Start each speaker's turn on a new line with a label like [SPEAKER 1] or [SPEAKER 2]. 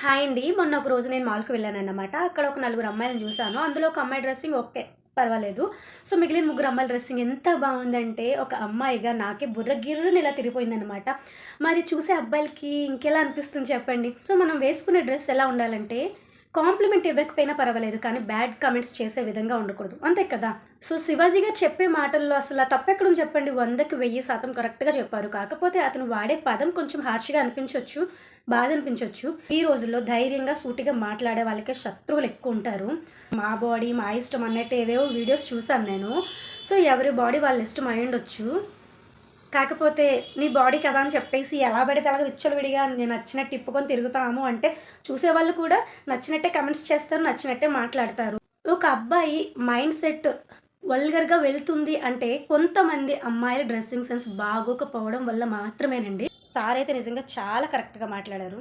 [SPEAKER 1] Hi అండి. మొన్న ఒక రోజు నేను మాల్కి వెళ్ళాను అన్నమాట అక్కడ ఒక నలుగురు అమ్మాయిలను చూశాను. అందులో ఒక అమ్మాయి డ్రెస్సింగ్ ఓకే పర్వాలేదు. సో మిగిలిన ముగ్గురు అమ్మాయిల డ్రెస్సింగ్ ఎంత బాగుందంటే ఒక అమ్మాయిగా నాకే బుర్ర గిర్రుని ఇలా తిరిగిపోయిందనమాట మరి చూసే అబ్బాయిలకి ఇంకెలా అనిపిస్తుంది చెప్పండి? సో మనం వేసుకునే డ్రెస్ ఎలా ఉండాలంటే కాంప్లిమెంట్ ఇవ్వకపోయినా పర్వాలేదు కానీ బ్యాడ్ కమెంట్స్ చేసే విధంగా ఉండకూడదు. అంతే కదా? సో శివాజీ గారు చెప్పే మాటల్లో అసలు తప్పెక్కడ చెప్పండి. వందకి వెయ్యి శాతం కరెక్ట్గా చెప్పారు. కాకపోతే అతను వాడే పదం కొంచెం హార్ష్గా అనిపించవచ్చు బాధ అనిపించవచ్చు ఈ రోజుల్లో ధైర్యంగా సూటిగా మాట్లాడే వాళ్ళకే శత్రువులు ఎక్కువ ఉంటారు. మా బాడీ మా ఇష్టం అన్నట్టు ఏవేవో వీడియోస్ చూసాను నేను. సో ఎవరి బాడీ వాళ్ళ ఇష్టం అయి ఉండొచ్చు. కాకపోతే నీ బాడీ కదా అని చెప్పేసి ఎలా పడితే అలాగ విచ్చలవిడిగా నేను నచ్చినట్టు తిప్పుకొని తిరుగుతాము అంటే చూసేవాళ్ళు కూడా నచ్చినట్టే కమెంట్స్ చేస్తారు నచ్చినట్టే మాట్లాడతారు. ఒక అబ్బాయి మైండ్ సెట్ వల్గర్గా వెళ్తుంది అంటే కొంతమంది అమ్మాయిల డ్రెస్సింగ్ సెన్స్ బాగోకపోవడం వల్ల మాత్రమేనండి. సార్ అయితే నిజంగా చాలా కరెక్ట్గా మాట్లాడారు.